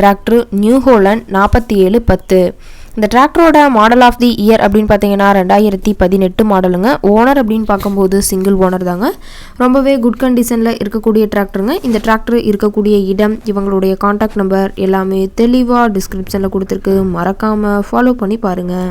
Tractor new Holland நாற்பத்தி ஏழு பத்து. இந்த டிராக்டரோட மாடல் ஆஃப் தி இயர் அப்படின்னு பார்த்தீங்கன்னா ரெண்டாயிரத்தி பதினெட்டு மாடலுங்க ஓனர் அப்படின்னு பார்க்கும்போது சிங்கிள் ஓனர் தாங்க. ரொம்பவே குட் கண்டிஷனில் இருக்கக்கூடிய டிராக்டருங்க இந்த டிராக்டர் இருக்கக்கூடிய இடம் இவங்களுடைய காண்டாக்ட் நம்பர் எல்லாமே தெளிவாக டிஸ்கிரிப்ஷனில் கொடுத்துருக்கு. மறக்காமல் ஃபாலோ பண்ணி பாருங்கள்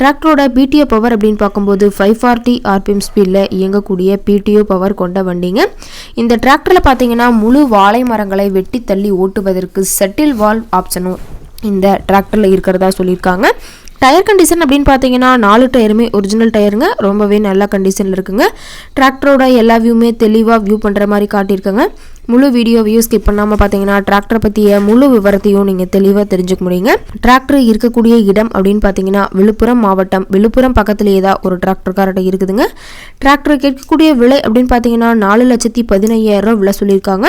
டிராக்டரோட பிடிஓ பவர் அப்படின்னு பார்க்கும்போது ஃபைவ் ஃபார்ட்டி ஆர்பிஎம் ஸ்பீடில் இயங்கக்கூடிய பிடிஓ பவர் கொண்ட வண்டிங்க. இந்த டிராக்டரில் பார்த்தீங்கன்னா முழு வாழை மரங்களை வெட்டி தள்ளி ஓட்டுவதற்கு செட்டில் வால்வ் ஆப்ஷனும் இந்த டிராக்டரில் இருக்கிறதா சொல்லியிருக்காங்க. டயர் கண்டிஷன் அப்படின்னு பார்த்தீங்கன்னா நாலு டயருமே ஒரிஜினல் டயருங்க ரொம்பவே நல்ல கண்டிஷனில் இருக்குங்க. டிராக்டரோட எல்லா வியூமே தெளிவாக வியூ பண்ணுற மாதிரி காட்டியிருக்காங்க. முழு வீடியோவையும் ஸ்கிப் பண்ணாமல் பார்த்தீங்கன்னா டிராக்டரை பற்றிய முழு விவரத்தையும் நீங்கள் தெளிவாக தெரிஞ்சுக்க முடியுங்க. டிராக்டர் இருக்கக்கூடிய இடம் அப்படின்னு பார்த்தீங்கன்னா விழுப்புரம் மாவட்டம். விழுப்புரம் பக்கத்துலேயே தான் ஒரு டிராக்டர்கார்ட்ட இருக்குதுங்க. டிராக்டர் கேட்கக்கூடிய விலை அப்படின்னு பார்த்தீங்கன்னா நாலு லட்சத்தி பதினையாயிரம் விலை சொல்லியிருக்காங்க.